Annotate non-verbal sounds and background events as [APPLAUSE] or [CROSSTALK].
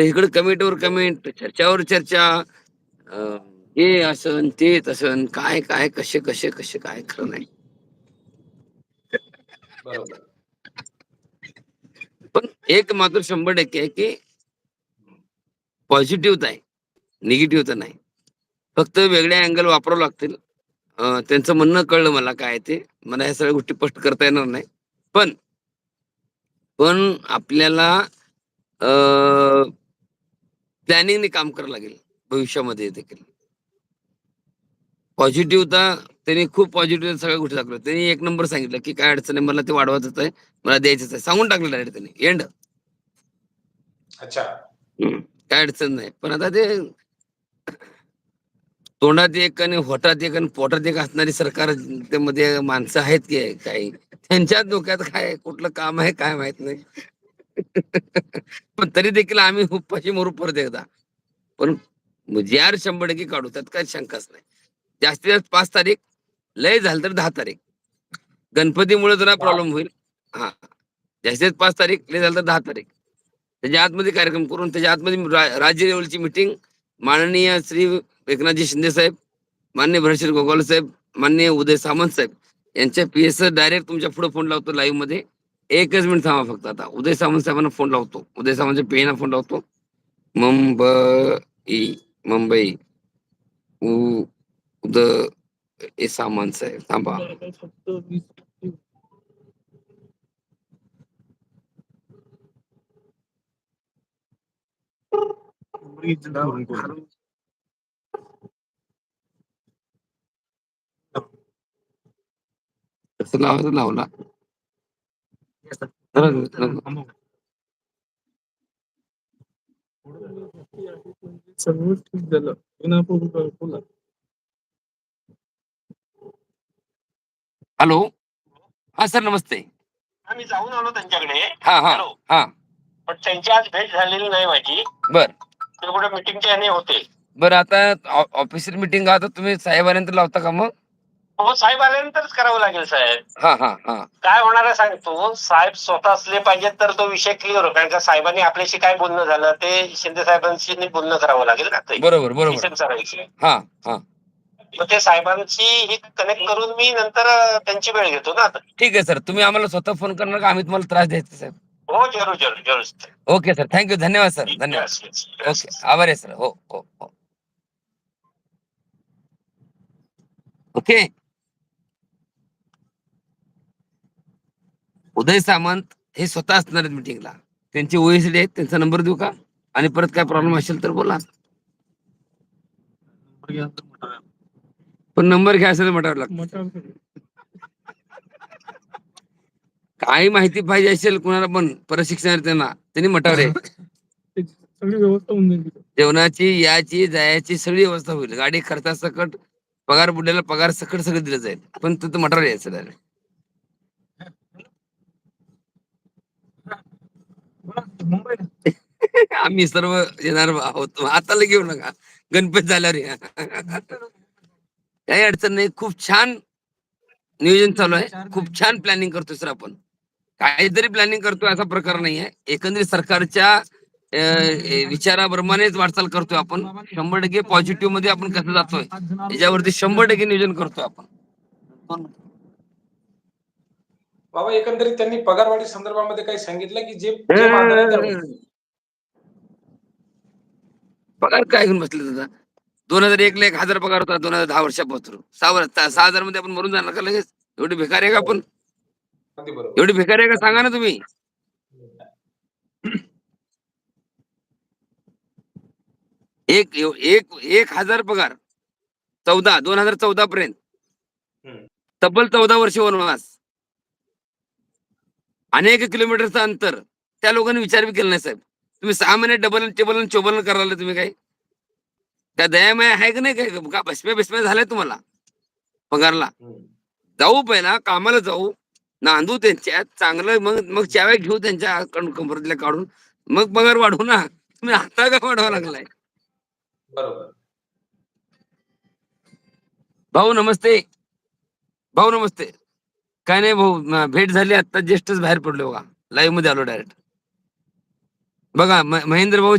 तर इकडे कमेंटवर कमेंट चर्चावर चर्चा. हे असन ते तसन काय काय कसे कसे कसे काय खरं नाही. पण एक मात्र शंभर टक्के आहे की पॉझिटिव्ह आहे निगेटिव्ह तर नाही. फक्त वेगळे अँगल वापरावं लागतील. त्यांचं म्हणणं कळलं मला काय ते. मला या सगळ्या गोष्टी स्पष्ट करता येणार नाही. पण पण आपल्याला प्लॅनिंगने काम करावं लागेल. भविष्यामध्ये देखील. पॉझिटिव्हता त्यांनी खूप पॉझिटिव्ह सगळ्या गोष्टी दाखवल्या. त्यांनी एक नंबर सांगितलं की काय अडचण आहे मला ते वाढवायचंच आहे मला द्यायचंच आहे. सांगून टाकलं डायरेक्ट त्यांनी. एंड अच्छा. काय अडचण नाही. पण आता ते तोंडात एक आणि होटात एक आणि पोटात एक असणारी सरकार ते मध्ये माणसं आहेत की काही. त्यांच्या डोक्यात काय कुठलं काम आहे? काय माहीत नाही. पण तरी देखील आम्ही उपाशी मरू परत एकदा. पण आर शंभर टक्के काढू त्यात काय शंकाच नाही. जास्तीत जास्त पाच तारीख लय झालं तर दहा तारीख. गणपतीमुळे जरा प्रॉब्लेम होईल. हा. जास्तीत जास्त पाच तारीख लय झालं तर दहा तारीख. त्याच्या आतमध्ये कार्यक्रम करून त्याच्या आतमध्ये राज्य लेवलची मिटिंग माननीय श्री एकनाथजी शिंदे साहेब मान्य भरतश्री गोगावले साहेब मान्य उदय सामंत साहेब यांच्या पी एस डायरेक्ट तुमच्यापुढे फोन लावतो लाईव्हमध्ये. एकच मिनिट थांबा फक्त आता. उदय सावंत साहेबांना फोन लावतो. उदय सामंतच्या पेना फोन लावतो. मुंबई मुंबई उ- ए सामान साहेब. थांबा. कसं लावायचं लावला सगळं ठीक झालं पण आपण बोला हॅलो. हा सर नमस्ते. आम्ही जाऊन आलो त्यांच्याकडे. हा हा हॅलो. हा. पण त्यांची आज भेट झालेली नाही माझी. बर. ते कुठे मिटिंगच्या याने होते. बरं आता ऑफिसर मिटिंग आता तुम्ही साहेबांनंतर लावता का मग? हो साहेब आल्यानंतरच करावं लागेल साहेब. हा हा हा. काय होणार आहे सांगतो साहेब स्वतः असले पाहिजेत तर तो विषय क्लिअर हो कारण का साहेबांनी आपल्याशी काय बोलणं झालं ते शिंदे साहेबांशी नी बोलणं करावं लागेल ना ते. बरोबर बरोबर. किशनचा विषय हा हा. मग ते साहेबांशी ही कनेक्ट करून मी नंतर त्यांची वेळ घेतो ना आता. ठीक आहे सर. तुम्ही आम्हाला स्वतः फोन करणार का? आम्ही तुम्हाला त्रास द्यायचा साहेब. हो जरूर जरूर जरूर ओके सर. थँक्यू धन्यवाद सर. धन्यवाद. Yes, yes, yes, okay. आभार आहे सर. हो हो हो. ओके. उदय सामंत हे स्वतः असणार आहेत मिटिंगला त्यांचे ओएसडी आहेत त्यांचा नंबर देऊ का? आणि परत काय प्रॉब्लेम असेल तर बोला. पण नंबर घ्यायचा तर म्हटावं लागतं. काही माहिती पाहिजे असेल कुणाला पण प्रशिक्षणार्थ्यांना त्यांनी मटावर आहे सगळी व्यवस्था होऊन जाईल तिथं. जेवणाची याची जायची सगळी व्यवस्था होईल. गाडी खर्चासकट पगार बुड्याला पगार सकट सगळं दिलं जाईल. पण तिथं मटावर यायचं direct. बोला, मुंबईला [LAUGHS] आम्ही सर्व येणार आहोत. आताला घेऊ नका. गणपती झाल्यावर या. काही अडचण नाही. खूप छान नियोजन चालू आहे. खूप छान प्लॅनिंग करतोय सर आपण. काहीतरी प्लॅनिंग करतोय असा प्रकार नाही आहे. एकंदरीत सरकारच्या विचाराप्रमाणेच वाटचाल करतोय आपण. शंभर टक्के पॉझिटिव्हमध्ये आपण कसं जातोय? याच्यावरती शंभर टक्के नियोजन करतोय आपण. बाबा एकंदरीत त्यांनी पगारवाढी संदर्भामध्ये काही सांगितलं की जे जे मागणार आहे त्या- पगार काय घेऊन बसले दादा? दोन हजार एक ला एक हजार पगार होता दोन हजार दहा वर्षापासून. सहा वर्ष सहा हजारमध्ये आपण मरून जाणार का लगेच? एवढी बेकार आहे का आपण? अगदी बरोबर. एवढी बेकार आहे का? सांगा ना तुम्ही. एक एक एक हजार पगार चौदा दोन हजार चौदा पर्यंत. हम्म. तब्बल चौदा वर्ष वनवास. अनेक किलोमीटरचं अंतर त्या लोकांनी विचार बी केला नाही साहेब. तुम्ही सहा महिने डबल टेबल चोबल करायला तुम्ही काय त्या दयामय आहे का नाही काय? का बसम्या बिस्म्या झाल्या तुम्हाला? पगारला. जाऊ पहिला कामाला जाऊ. नांदू त्यांच्यात चांगलं मग मग चाव्या घेऊ त्यांच्या कं- कंबरतल्या काढून. मग पगार वाढवू ना. तुम्ही आता का वाढवा लागलाय? बरोबर. भाऊ नमस्ते. भाऊ नमस्ते. काय नाही भाऊ भेट झाली आता ज्येष्ठच बाहेर पडलो बघा. लाईव्हमध्ये आलो डायरेक्ट बघा महेंद्र भाऊ